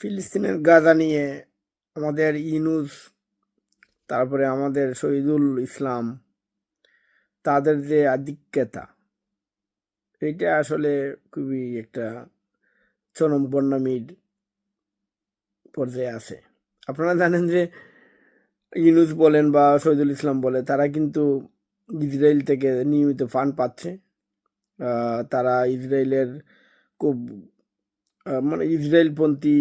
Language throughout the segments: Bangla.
ফিলিস্তিনের গাজা নিয়ে আমাদের ইনুস তারপরে আমাদের শহীদুল ইসলাম, তাদের যে আধিক্যতা, এটা আসলে খুবই একটা চরম বন্যামীর পর্যায়ে আছে। আপনারা জানেন যে ইনুস বলেন বা শহীদুল ইসলাম বলে, তারা কিন্তু ইসরায়েল থেকে নিয়মিত ফান্ড পাচ্ছে। তারা ইসরায়েলের খুব মানে ইসরায়েলপন্থী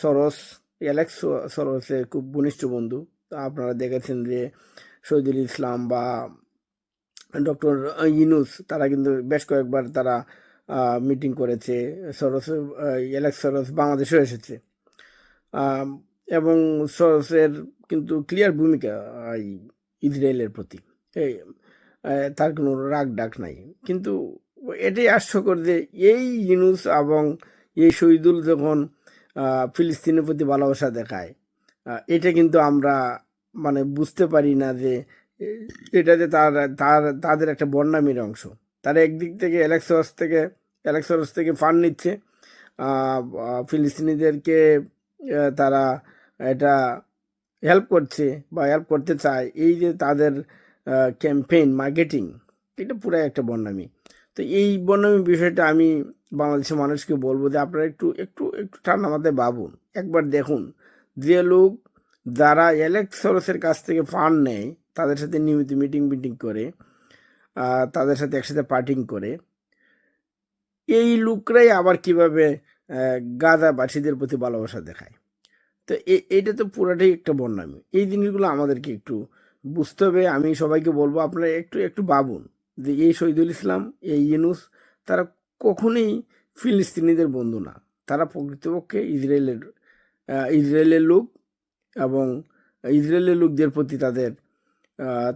সরস অ্যালেক্স সরসের খুব ঘনিষ্ঠ বন্ধু। তা আপনারা দেখেছেন যে শহীদুল ইসলাম বা ডক্টর ইনুস তারা কিন্তু বেশ কয়েকবার তারা মিটিং করেছে। সরস অ্যালেক্স সরস বাংলাদেশেও এসেছে। এবং সরসের কিন্তু ক্লিয়ার ভূমিকা এই ইসরায়েলের প্রতি। এই তার কোনো রাগ ডাক নাই। কিন্তু এটাই হাস্যকর যে এই ইনুস এবং এই শহীদুল যখন ফিলিস্তিনের প্রতি ভালোবাসা দেখায় এটা কিন্তু আমরা মানে বুঝতে পারি না যে, এ- এটাতে তার তার, তাদের একটা বন্যামীর অংশ। তারা একদিক থেকে অ্যালেক্সস থেকে অ্যালেক্সস থেকে ফান্ড নিচ্ছে ফিলিস্তিনিদেরকে তারা এটা হেল্প করছে বা হেল্প করতে চায়, এই যে তাদের ক্যাম্পেইন মার্কেটিং এটা পুরো একটা বন্যামি। তো এই বন্যামি বিষয়টা আমি বাংলাদেশের মানুষকে বলব যে আপনারা একটু একটু একটু ঠান্ডা মাথায় ভাবুন। একবার দেখুন, যে লোক যারা অ্যালেক্স সরসের কাছ থেকে ফান্ড নেয়, তাদের সাথে নিয়মিত মিটিং মিটিং করে তাদের সাথে একসাথে পার্টিং করে, এই লোকরাই আবার কীভাবে গাজাবাসীদের প্রতি ভালোবাসা দেখায়। তো এইটা তো পুরাটাই একটা বন্যামি। এই জিনিসগুলো আমাদেরকে একটু বুঝতে হবে। আমি সবাইকে বলব, আপনারা একটু একটু ভাবুন যে এই শহীদুল ইসলাম, এই ইনুস তারা কখনোই ফিলিস্তিনিদের বন্ধু না। তারা প্রকৃতপক্ষে ইসরায়েলের ইসরায়েলের লোক এবং ইসরায়েলের লোকদের প্রতি তাদের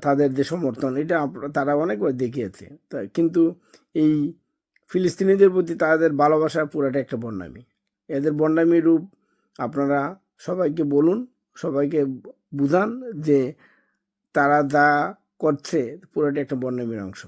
তাদের যে সমর্থন, এটা তারা অনেকবার দেখিয়েছে। তা, কিন্তু এই ফিলিস্তিনিদের প্রতি তাদের ভালোবাসা পুরাটা একটা বন্যামি। এদের বন্যামি রূপ আপনারা সবাইকে বলুন, সবাইকে বুঝান যে তারা যা করছে পুরোটা একটা বন্যামির অংশ।